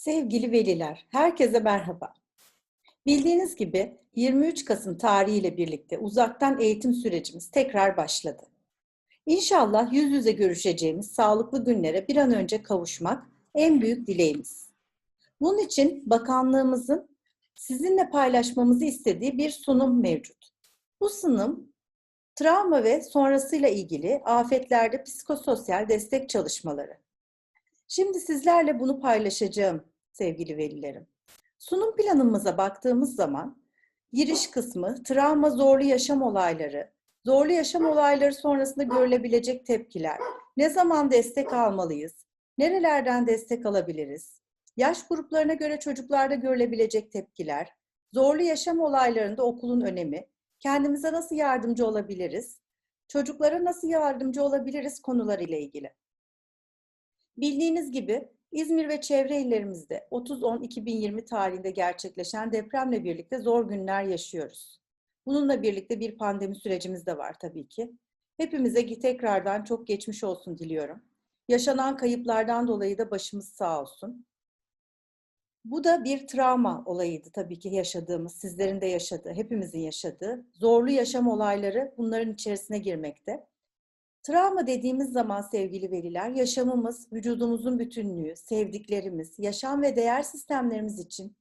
Sevgili veliler, herkese merhaba. Bildiğiniz gibi 23 Kasım tarihiyle birlikte uzaktan eğitim sürecimiz tekrar başladı. İnşallah yüz yüze görüşeceğimiz sağlıklı günlere bir an önce kavuşmak en büyük dileğimiz. Bunun için bakanlığımızın sizinle paylaşmamızı istediği bir sunum mevcut. Bu sunum travma ve sonrasıyla ilgili afetlerde psikososyal destek çalışmaları. Şimdi sizlerle bunu paylaşacağım sevgili velilerim. Sunum planımıza baktığımız zaman giriş kısmı travma zorlu yaşam olayları, zorlu yaşam olayları sonrasında görülebilecek tepkiler, ne zaman destek almalıyız, nerelerden destek alabiliriz, yaş gruplarına göre çocuklarda görülebilecek tepkiler, zorlu yaşam olaylarında okulun önemi, kendimize nasıl yardımcı olabiliriz, çocuklara nasıl yardımcı olabiliriz konularıyla ilgili. Bildiğiniz gibi İzmir ve çevre illerimizde 30-10-2020 tarihinde gerçekleşen depremle birlikte zor günler yaşıyoruz. Bununla birlikte bir pandemi sürecimiz de var tabii ki. Hepimize tekrardan çok geçmiş olsun diliyorum. Yaşanan kayıplardan dolayı da başımız sağ olsun. Bu da bir travma olayıydı tabii ki yaşadığımız, sizlerin de yaşadığı, hepimizin yaşadığı. Zorlu yaşam olayları bunların içerisine girmekte. Travma dediğimiz zaman sevgili veliler, yaşamımız, vücudumuzun bütünlüğü, sevdiklerimiz, yaşam ve değer sistemlerimiz için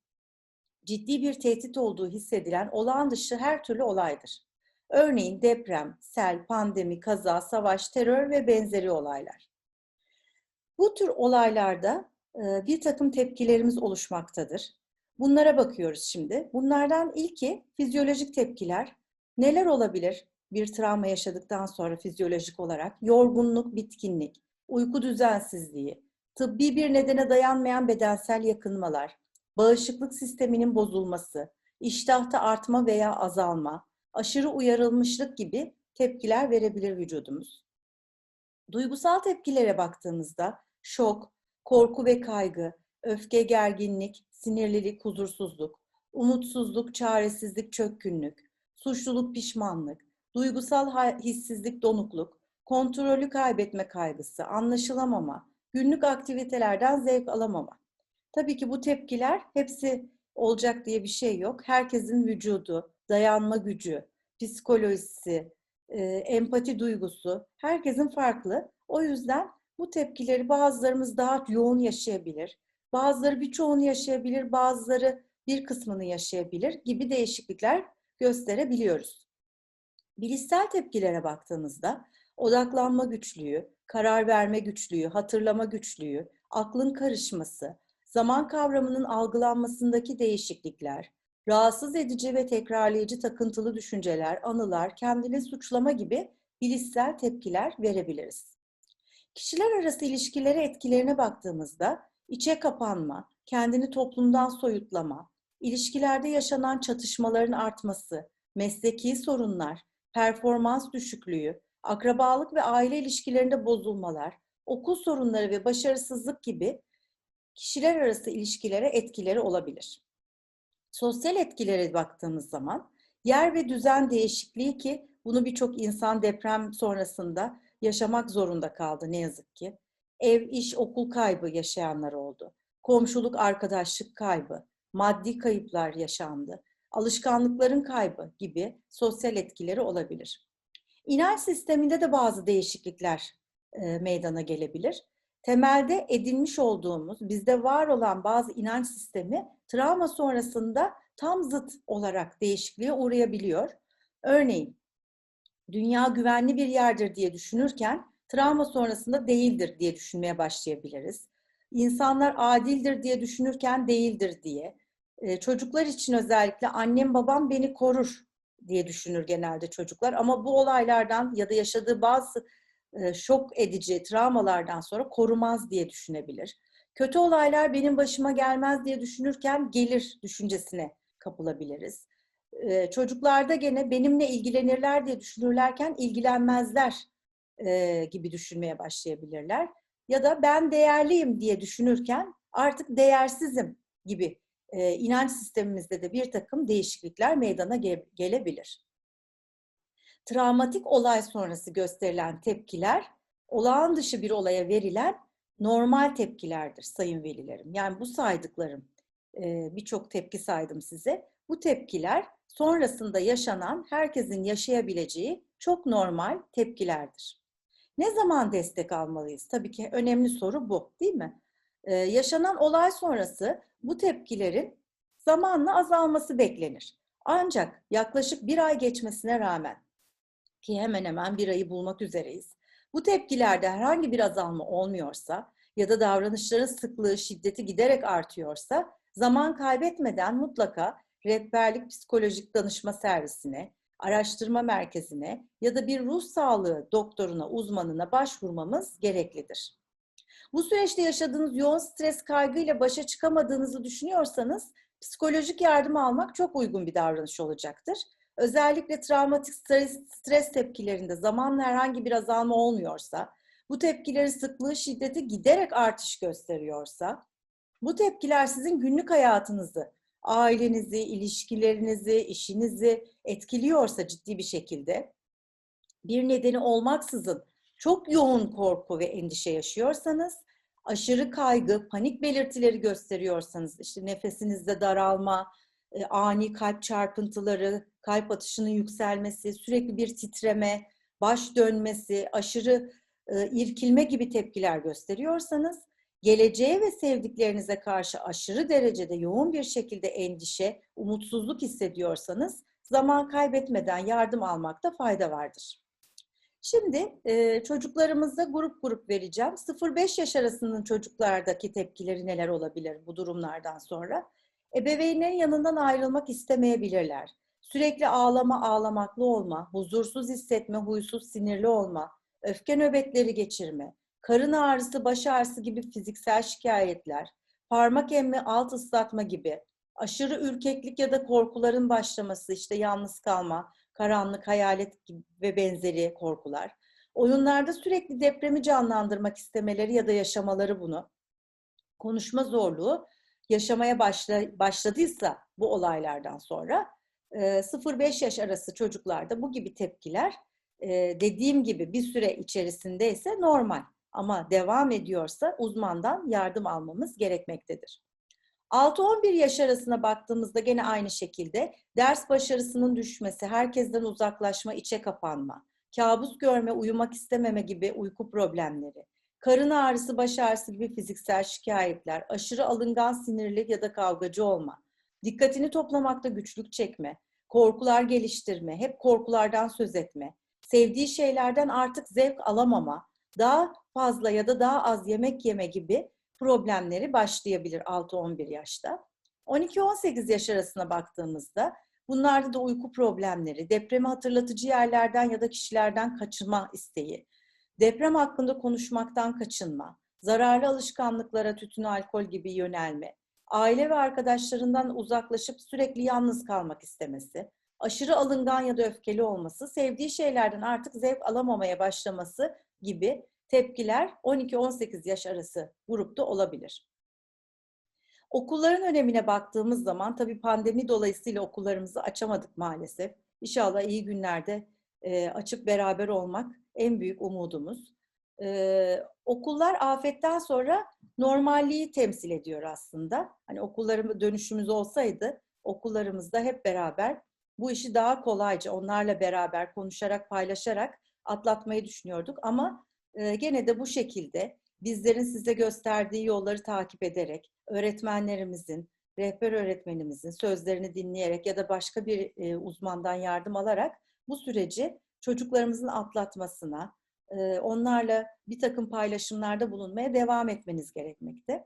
ciddi bir tehdit olduğu hissedilen olağan dışı her türlü olaydır. Örneğin deprem, sel, pandemi, kaza, savaş, terör ve benzeri olaylar. Bu tür olaylarda bir takım tepkilerimiz oluşmaktadır. Bunlara bakıyoruz şimdi. Bunlardan ilki fizyolojik tepkiler. Neler olabilir? Bir travma yaşadıktan sonra fizyolojik olarak yorgunluk, bitkinlik, uyku düzensizliği, tıbbi bir nedene dayanmayan bedensel yakınmalar, bağışıklık sisteminin bozulması, iştahta artma veya azalma, aşırı uyarılmışlık gibi tepkiler verebilir vücudumuz. Duygusal tepkilere baktığımızda şok, korku ve kaygı, öfke, gerginlik, sinirlilik, huzursuzluk, umutsuzluk, çaresizlik, çökkünlük, suçluluk, pişmanlık, duygusal hissizlik, donukluk, kontrolü kaybetme kaygısı, anlaşılamama, günlük aktivitelerden zevk alamama. Tabii ki bu tepkiler hepsi olacak diye bir şey yok. Herkesin vücudu, dayanma gücü, psikolojisi, empati duygusu herkesin farklı. O yüzden bu tepkileri bazılarımız daha yoğun yaşayabilir. Bazıları birçoğunu yaşayabilir, bazıları bir kısmını yaşayabilir gibi değişiklikler gösterebiliyoruz. Bilişsel tepkilere baktığımızda odaklanma güçlüğü, karar verme güçlüğü, hatırlama güçlüğü, aklın karışması, zaman kavramının algılanmasındaki değişiklikler, rahatsız edici ve tekrarlayıcı takıntılı düşünceler, anılar, kendini suçlama gibi bilişsel tepkiler verebiliriz. Kişiler arası ilişkilere etkilerine baktığımızda içe kapanma, kendini toplumdan soyutlama, ilişkilerde yaşanan çatışmaların artması, mesleki sorunlar, performans düşüklüğü, akrabalık ve aile ilişkilerinde bozulmalar, okul sorunları ve başarısızlık gibi kişiler arası ilişkilere etkileri olabilir. Sosyal etkilere baktığımız zaman yer ve düzen değişikliği ki bunu birçok insan deprem sonrasında yaşamak zorunda kaldı ne yazık ki. Ev, iş, okul kaybı yaşayanlar oldu. Komşuluk, arkadaşlık kaybı, maddi kayıplar yaşandı alışkanlıkların kaybı gibi sosyal etkileri olabilir. İnanç sisteminde de bazı değişiklikler e, meydana gelebilir. Temelde edinmiş olduğumuz, bizde var olan bazı inanç sistemi travma sonrasında tam zıt olarak değişikliğe uğrayabiliyor. Örneğin, dünya güvenli bir yerdir diye düşünürken travma sonrasında değildir diye düşünmeye başlayabiliriz. İnsanlar adildir diye düşünürken değildir diye, çocuklar için özellikle annem babam beni korur diye düşünür genelde çocuklar. Ama bu olaylardan ya da yaşadığı bazı şok edici travmalardan sonra korumaz diye düşünebilir. Kötü olaylar benim başıma gelmez diye düşünürken gelir düşüncesine kapılabiliriz. Çocuklarda gene benimle ilgilenirler diye düşünürlerken ilgilenmezler gibi düşünmeye başlayabilirler. Ya da ben değerliyim diye düşünürken artık değersizim gibi e, inanç sistemimizde de bir takım değişiklikler meydana ge gelebilir. Travmatik olay sonrası gösterilen tepkiler, olağan dışı bir olaya verilen normal tepkilerdir sayın velilerim. Yani bu saydıklarım, e, birçok tepki saydım size. Bu tepkiler sonrasında yaşanan, herkesin yaşayabileceği çok normal tepkilerdir. Ne zaman destek almalıyız? Tabii ki önemli soru bu, değil mi? Ee, yaşanan olay sonrası bu tepkilerin zamanla azalması beklenir. Ancak yaklaşık bir ay geçmesine rağmen ki hemen hemen bir ayı bulmak üzereyiz. Bu tepkilerde herhangi bir azalma olmuyorsa ya da davranışların sıklığı, şiddeti giderek artıyorsa zaman kaybetmeden mutlaka rehberlik psikolojik danışma servisine, araştırma merkezine ya da bir ruh sağlığı doktoruna, uzmanına başvurmamız gereklidir. Bu süreçte yaşadığınız yoğun stres kaygıyla başa çıkamadığınızı düşünüyorsanız psikolojik yardım almak çok uygun bir davranış olacaktır. Özellikle travmatik stres, stres tepkilerinde zamanla herhangi bir azalma olmuyorsa, bu tepkilerin sıklığı, şiddeti giderek artış gösteriyorsa, bu tepkiler sizin günlük hayatınızı, ailenizi, ilişkilerinizi, işinizi etkiliyorsa ciddi bir şekilde, bir nedeni olmaksızın çok yoğun korku ve endişe yaşıyorsanız, aşırı kaygı, panik belirtileri gösteriyorsanız, işte nefesinizde daralma, e, ani kalp çarpıntıları, kalp atışının yükselmesi, sürekli bir titreme, baş dönmesi, aşırı e, irkilme gibi tepkiler gösteriyorsanız, geleceğe ve sevdiklerinize karşı aşırı derecede yoğun bir şekilde endişe, umutsuzluk hissediyorsanız, zaman kaybetmeden yardım almakta fayda vardır. Şimdi e, çocuklarımıza grup grup vereceğim. 0-5 yaş arasının çocuklardaki tepkileri neler olabilir bu durumlardan sonra? Ebeveynlerin yanından ayrılmak istemeyebilirler. Sürekli ağlama, ağlamaklı olma, huzursuz hissetme, huysuz, sinirli olma, öfke nöbetleri geçirme, karın ağrısı, baş ağrısı gibi fiziksel şikayetler, parmak emme, alt ıslatma gibi, aşırı ürkeklik ya da korkuların başlaması, işte yalnız kalma, karanlık, hayalet gibi ve benzeri korkular. Oyunlarda sürekli depremi canlandırmak istemeleri ya da yaşamaları bunu. Konuşma zorluğu yaşamaya başla, başladıysa bu olaylardan sonra 0-5 yaş arası çocuklarda bu gibi tepkiler dediğim gibi bir süre içerisinde ise normal ama devam ediyorsa uzmandan yardım almamız gerekmektedir. 6-11 yaş arasına baktığımızda gene aynı şekilde ders başarısının düşmesi, herkesten uzaklaşma, içe kapanma, kabus görme, uyumak istememe gibi uyku problemleri, karın ağrısı, baş ağrısı gibi fiziksel şikayetler, aşırı alıngan sinirli ya da kavgacı olma, dikkatini toplamakta güçlük çekme, korkular geliştirme, hep korkulardan söz etme, sevdiği şeylerden artık zevk alamama, daha fazla ya da daha az yemek yeme gibi problemleri başlayabilir 6-11 yaşta. 12-18 yaş arasına baktığımızda bunlarda da uyku problemleri, depremi hatırlatıcı yerlerden ya da kişilerden kaçınma isteği, deprem hakkında konuşmaktan kaçınma, zararlı alışkanlıklara tütün, alkol gibi yönelme, aile ve arkadaşlarından uzaklaşıp sürekli yalnız kalmak istemesi, aşırı alıngan ya da öfkeli olması, sevdiği şeylerden artık zevk alamamaya başlaması gibi tepkiler 12-18 yaş arası grupta olabilir. Okulların önemine baktığımız zaman tabii pandemi dolayısıyla okullarımızı açamadık maalesef. İnşallah iyi günlerde e, açıp beraber olmak en büyük umudumuz. Ee, okullar afetten sonra normalliği temsil ediyor aslında. Hani okullarımız dönüşümüz olsaydı okullarımızda hep beraber bu işi daha kolayca onlarla beraber konuşarak paylaşarak atlatmayı düşünüyorduk. Ama e, gene de bu şekilde bizlerin size gösterdiği yolları takip ederek öğretmenlerimizin, rehber öğretmenimizin sözlerini dinleyerek ya da başka bir e, uzmandan yardım alarak bu süreci çocuklarımızın atlatmasına, e, onlarla bir takım paylaşımlarda bulunmaya devam etmeniz gerekmekte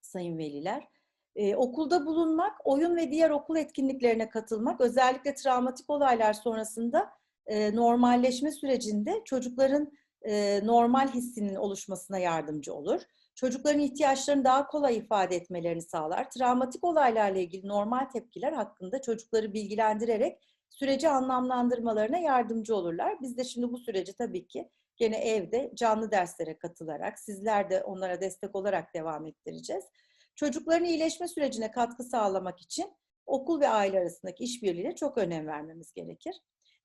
sayın veliler. Ee, okulda bulunmak, oyun ve diğer okul etkinliklerine katılmak, özellikle travmatik olaylar sonrasında e, normalleşme sürecinde çocukların e, normal hissinin oluşmasına yardımcı olur. Çocukların ihtiyaçlarını daha kolay ifade etmelerini sağlar. Travmatik olaylarla ilgili normal tepkiler hakkında çocukları bilgilendirerek süreci anlamlandırmalarına yardımcı olurlar. Biz de şimdi bu süreci tabii ki gene evde canlı derslere katılarak, sizler de onlara destek olarak devam ettireceğiz. Çocukların iyileşme sürecine katkı sağlamak için okul ve aile arasındaki işbirliğine çok önem vermemiz gerekir.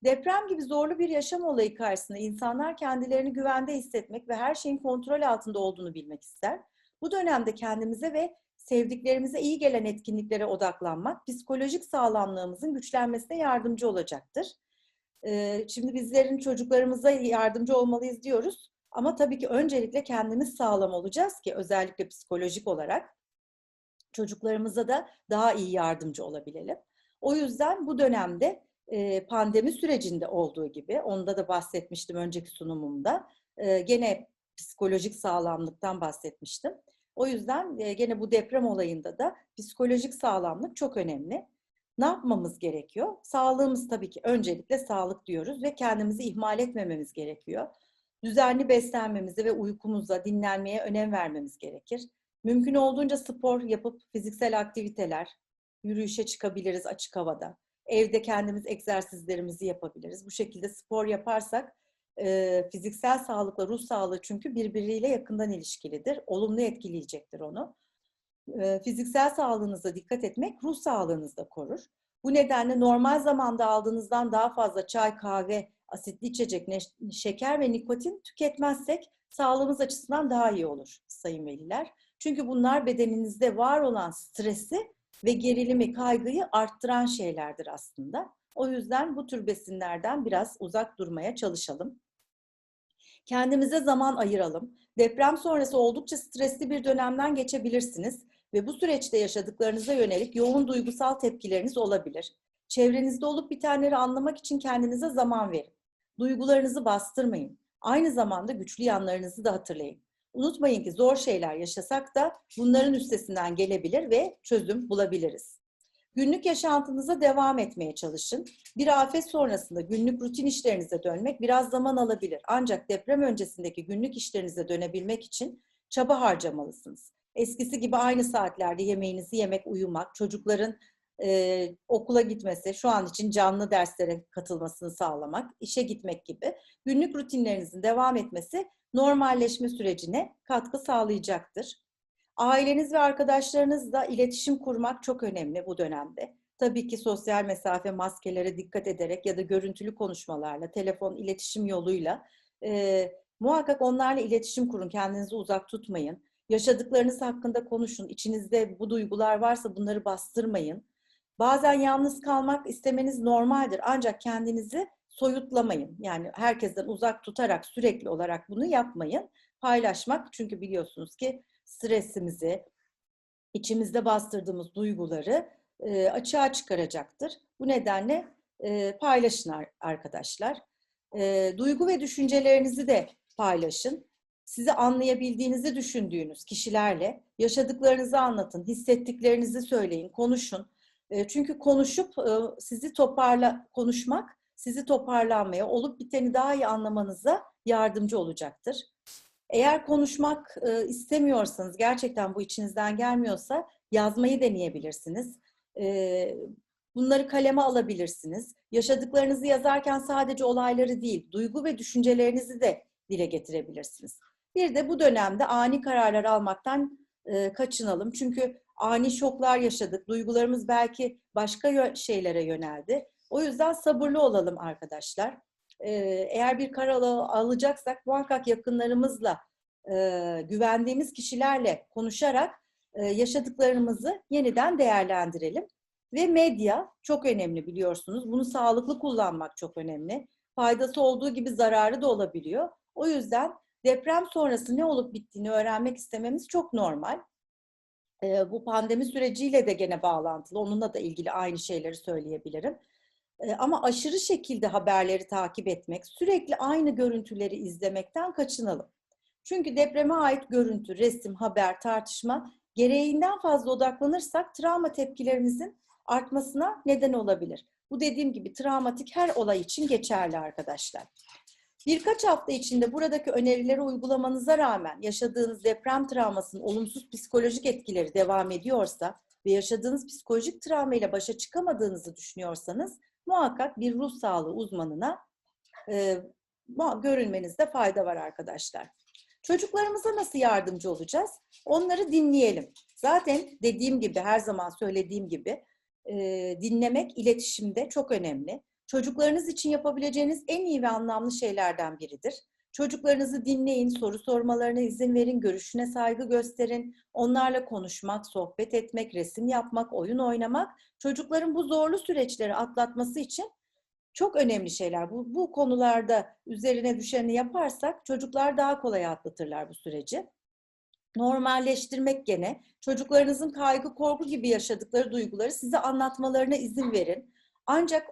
Deprem gibi zorlu bir yaşam olayı karşısında insanlar kendilerini güvende hissetmek ve her şeyin kontrol altında olduğunu bilmek ister. Bu dönemde kendimize ve sevdiklerimize iyi gelen etkinliklere odaklanmak psikolojik sağlamlığımızın güçlenmesine yardımcı olacaktır. Şimdi bizlerin çocuklarımıza yardımcı olmalıyız diyoruz. Ama tabii ki öncelikle kendimiz sağlam olacağız ki özellikle psikolojik olarak çocuklarımıza da daha iyi yardımcı olabilelim. O yüzden bu dönemde pandemi sürecinde olduğu gibi, onda da bahsetmiştim önceki sunumumda, gene psikolojik sağlamlıktan bahsetmiştim. O yüzden gene bu deprem olayında da psikolojik sağlamlık çok önemli. Ne yapmamız gerekiyor? Sağlığımız tabii ki öncelikle sağlık diyoruz ve kendimizi ihmal etmememiz gerekiyor. Düzenli beslenmemize ve uykumuza, dinlenmeye önem vermemiz gerekir. Mümkün olduğunca spor yapıp fiziksel aktiviteler, yürüyüşe çıkabiliriz açık havada. Evde kendimiz egzersizlerimizi yapabiliriz. Bu şekilde spor yaparsak e, fiziksel sağlıkla ruh sağlığı çünkü birbiriyle yakından ilişkilidir. Olumlu etkileyecektir onu. E, fiziksel sağlığınıza dikkat etmek ruh sağlığınızı da korur. Bu nedenle normal zamanda aldığınızdan daha fazla çay, kahve, asitli içecek, şeker ve nikotin tüketmezsek sağlığımız açısından daha iyi olur sayın veliler. Çünkü bunlar bedeninizde var olan stresi ve gerilimi, kaygıyı arttıran şeylerdir aslında. O yüzden bu tür besinlerden biraz uzak durmaya çalışalım. Kendimize zaman ayıralım. Deprem sonrası oldukça stresli bir dönemden geçebilirsiniz ve bu süreçte yaşadıklarınıza yönelik yoğun duygusal tepkileriniz olabilir. Çevrenizde olup bitenleri anlamak için kendinize zaman verin. Duygularınızı bastırmayın. Aynı zamanda güçlü yanlarınızı da hatırlayın. Unutmayın ki zor şeyler yaşasak da bunların üstesinden gelebilir ve çözüm bulabiliriz. Günlük yaşantınıza devam etmeye çalışın. Bir afet sonrasında günlük rutin işlerinize dönmek biraz zaman alabilir. Ancak deprem öncesindeki günlük işlerinize dönebilmek için çaba harcamalısınız. Eskisi gibi aynı saatlerde yemeğinizi yemek, uyumak, çocukların e, okula gitmesi, şu an için canlı derslere katılmasını sağlamak, işe gitmek gibi günlük rutinlerinizin devam etmesi normalleşme sürecine katkı sağlayacaktır. Aileniz ve arkadaşlarınızla iletişim kurmak çok önemli bu dönemde. Tabii ki sosyal mesafe maskelere dikkat ederek ya da görüntülü konuşmalarla, telefon iletişim yoluyla e, muhakkak onlarla iletişim kurun. Kendinizi uzak tutmayın. Yaşadıklarınız hakkında konuşun. İçinizde bu duygular varsa bunları bastırmayın. Bazen yalnız kalmak istemeniz normaldir. Ancak kendinizi soyutlamayın. Yani herkesten uzak tutarak sürekli olarak bunu yapmayın. Paylaşmak çünkü biliyorsunuz ki stresimizi, içimizde bastırdığımız duyguları e, açığa çıkaracaktır. Bu nedenle e, paylaşın ar- arkadaşlar. E, duygu ve düşüncelerinizi de paylaşın. Sizi anlayabildiğinizi düşündüğünüz kişilerle yaşadıklarınızı anlatın, hissettiklerinizi söyleyin, konuşun. E, çünkü konuşup e, sizi toparla konuşmak sizi toparlanmaya, olup biteni daha iyi anlamanıza yardımcı olacaktır. Eğer konuşmak e, istemiyorsanız, gerçekten bu içinizden gelmiyorsa yazmayı deneyebilirsiniz. E, bunları kaleme alabilirsiniz. Yaşadıklarınızı yazarken sadece olayları değil, duygu ve düşüncelerinizi de dile getirebilirsiniz. Bir de bu dönemde ani kararlar almaktan e, kaçınalım. Çünkü ani şoklar yaşadık. Duygularımız belki başka şeylere yöneldi. O yüzden sabırlı olalım arkadaşlar. Ee, eğer bir karar al- alacaksak muhakkak yakınlarımızla, e, güvendiğimiz kişilerle konuşarak e, yaşadıklarımızı yeniden değerlendirelim. Ve medya çok önemli biliyorsunuz. Bunu sağlıklı kullanmak çok önemli. Faydası olduğu gibi zararı da olabiliyor. O yüzden deprem sonrası ne olup bittiğini öğrenmek istememiz çok normal. Ee, bu pandemi süreciyle de gene bağlantılı. Onunla da ilgili aynı şeyleri söyleyebilirim. Ama aşırı şekilde haberleri takip etmek, sürekli aynı görüntüleri izlemekten kaçınalım. Çünkü depreme ait görüntü, resim, haber, tartışma gereğinden fazla odaklanırsak travma tepkilerimizin artmasına neden olabilir. Bu dediğim gibi travmatik her olay için geçerli arkadaşlar. Birkaç hafta içinde buradaki önerileri uygulamanıza rağmen yaşadığınız deprem travmasının olumsuz psikolojik etkileri devam ediyorsa ve yaşadığınız psikolojik travma ile başa çıkamadığınızı düşünüyorsanız muhakkak bir ruh sağlığı uzmanına e, görünmenizde fayda var arkadaşlar. Çocuklarımıza nasıl yardımcı olacağız? Onları dinleyelim. Zaten dediğim gibi, her zaman söylediğim gibi e, dinlemek iletişimde çok önemli. çocuklarınız için yapabileceğiniz en iyi ve anlamlı şeylerden biridir. Çocuklarınızı dinleyin, soru sormalarına izin verin, görüşüne saygı gösterin. Onlarla konuşmak, sohbet etmek, resim yapmak, oyun oynamak çocukların bu zorlu süreçleri atlatması için çok önemli şeyler. Bu, bu konularda üzerine düşeni yaparsak çocuklar daha kolay atlatırlar bu süreci. Normalleştirmek gene çocuklarınızın kaygı, korku gibi yaşadıkları duyguları size anlatmalarına izin verin. Ancak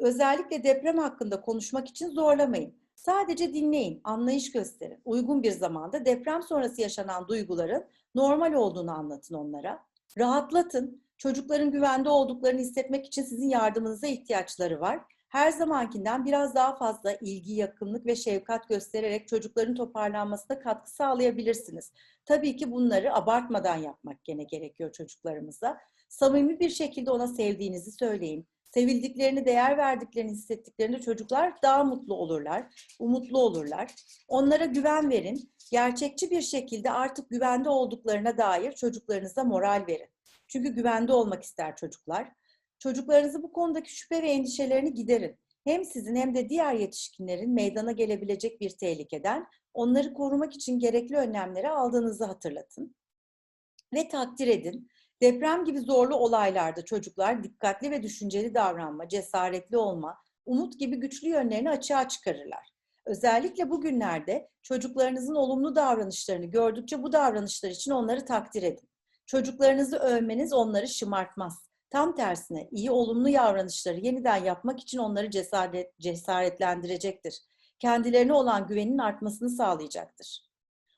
özellikle deprem hakkında konuşmak için zorlamayın. Sadece dinleyin, anlayış gösterin. Uygun bir zamanda deprem sonrası yaşanan duyguların normal olduğunu anlatın onlara. Rahatlatın. Çocukların güvende olduklarını hissetmek için sizin yardımınıza ihtiyaçları var. Her zamankinden biraz daha fazla ilgi, yakınlık ve şefkat göstererek çocukların toparlanmasına katkı sağlayabilirsiniz. Tabii ki bunları abartmadan yapmak gene gerekiyor çocuklarımıza. Samimi bir şekilde ona sevdiğinizi söyleyin sevildiklerini, değer verdiklerini hissettiklerinde çocuklar daha mutlu olurlar, umutlu olurlar. Onlara güven verin. Gerçekçi bir şekilde artık güvende olduklarına dair çocuklarınıza moral verin. Çünkü güvende olmak ister çocuklar. Çocuklarınızı bu konudaki şüphe ve endişelerini giderin. Hem sizin hem de diğer yetişkinlerin meydana gelebilecek bir tehlikeden onları korumak için gerekli önlemleri aldığınızı hatırlatın. Ve takdir edin. Deprem gibi zorlu olaylarda çocuklar dikkatli ve düşünceli davranma, cesaretli olma, umut gibi güçlü yönlerini açığa çıkarırlar. Özellikle bugünlerde çocuklarınızın olumlu davranışlarını gördükçe bu davranışlar için onları takdir edin. Çocuklarınızı övmeniz onları şımartmaz. Tam tersine iyi olumlu davranışları yeniden yapmak için onları cesaret, cesaretlendirecektir. Kendilerine olan güvenin artmasını sağlayacaktır.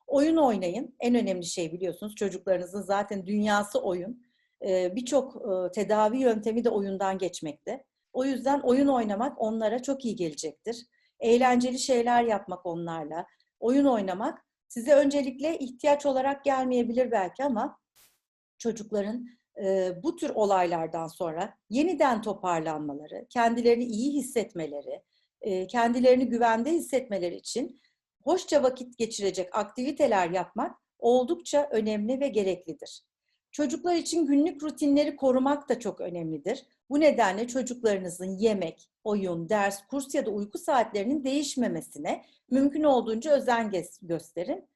Oyun oynayın. En önemli şey biliyorsunuz çocuklarınızın zaten dünyası oyun. Ee, Birçok e, tedavi yöntemi de oyundan geçmekte. O yüzden oyun oynamak onlara çok iyi gelecektir. Eğlenceli şeyler yapmak onlarla, oyun oynamak size öncelikle ihtiyaç olarak gelmeyebilir belki ama çocukların e, bu tür olaylardan sonra yeniden toparlanmaları, kendilerini iyi hissetmeleri, e, kendilerini güvende hissetmeleri için hoşça vakit geçirecek aktiviteler yapmak oldukça önemli ve gereklidir. Çocuklar için günlük rutinleri korumak da çok önemlidir. Bu nedenle çocuklarınızın yemek, oyun, ders, kurs ya da uyku saatlerinin değişmemesine mümkün olduğunca özen gösterin.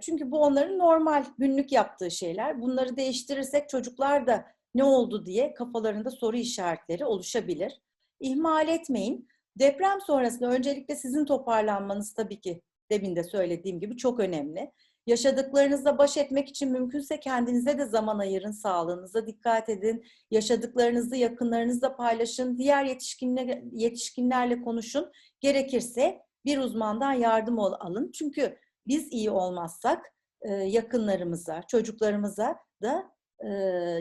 Çünkü bu onların normal günlük yaptığı şeyler. Bunları değiştirirsek çocuklar da ne oldu diye kafalarında soru işaretleri oluşabilir. İhmal etmeyin. Deprem sonrasında öncelikle sizin toparlanmanız tabii ki demin de söylediğim gibi çok önemli. Yaşadıklarınızla baş etmek için mümkünse kendinize de zaman ayırın, sağlığınıza dikkat edin. Yaşadıklarınızı yakınlarınızla paylaşın, diğer yetişkinler, yetişkinlerle konuşun. Gerekirse bir uzmandan yardım alın. Çünkü biz iyi olmazsak yakınlarımıza, çocuklarımıza da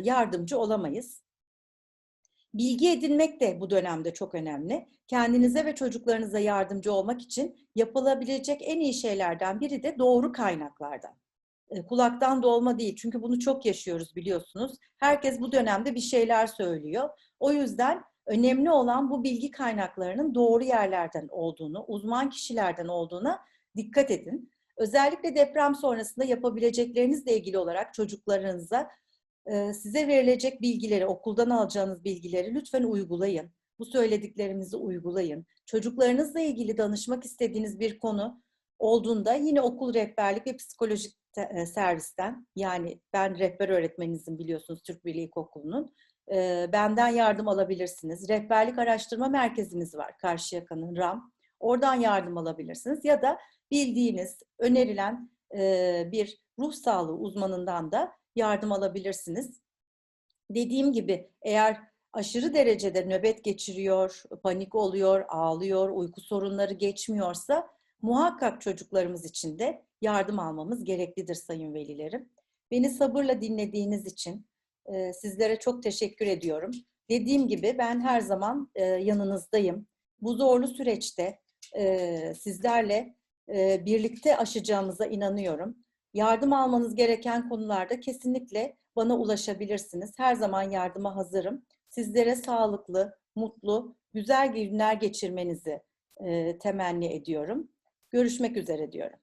yardımcı olamayız. Bilgi edinmek de bu dönemde çok önemli. Kendinize ve çocuklarınıza yardımcı olmak için yapılabilecek en iyi şeylerden biri de doğru kaynaklardan. Kulaktan dolma değil çünkü bunu çok yaşıyoruz biliyorsunuz. Herkes bu dönemde bir şeyler söylüyor. O yüzden önemli olan bu bilgi kaynaklarının doğru yerlerden olduğunu, uzman kişilerden olduğuna dikkat edin. Özellikle deprem sonrasında yapabileceklerinizle ilgili olarak çocuklarınıza size verilecek bilgileri, okuldan alacağınız bilgileri lütfen uygulayın. Bu söylediklerimizi uygulayın. Çocuklarınızla ilgili danışmak istediğiniz bir konu olduğunda yine okul rehberlik ve psikolojik servisten yani ben rehber öğretmeninizin biliyorsunuz Türk Birliği İlkokulu'nun benden yardım alabilirsiniz. Rehberlik araştırma merkezimiz var Karşıyaka'nın RAM. Oradan yardım alabilirsiniz ya da bildiğiniz, önerilen bir ruh sağlığı uzmanından da yardım alabilirsiniz. Dediğim gibi eğer aşırı derecede nöbet geçiriyor, panik oluyor, ağlıyor, uyku sorunları geçmiyorsa muhakkak çocuklarımız için de yardım almamız gereklidir sayın velilerim. Beni sabırla dinlediğiniz için e, sizlere çok teşekkür ediyorum. Dediğim gibi ben her zaman e, yanınızdayım. Bu zorlu süreçte e, sizlerle e, birlikte aşacağımıza inanıyorum. Yardım almanız gereken konularda kesinlikle bana ulaşabilirsiniz. Her zaman yardıma hazırım. Sizlere sağlıklı, mutlu, güzel günler geçirmenizi e, temenni ediyorum. Görüşmek üzere diyorum.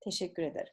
Teşekkür ederim.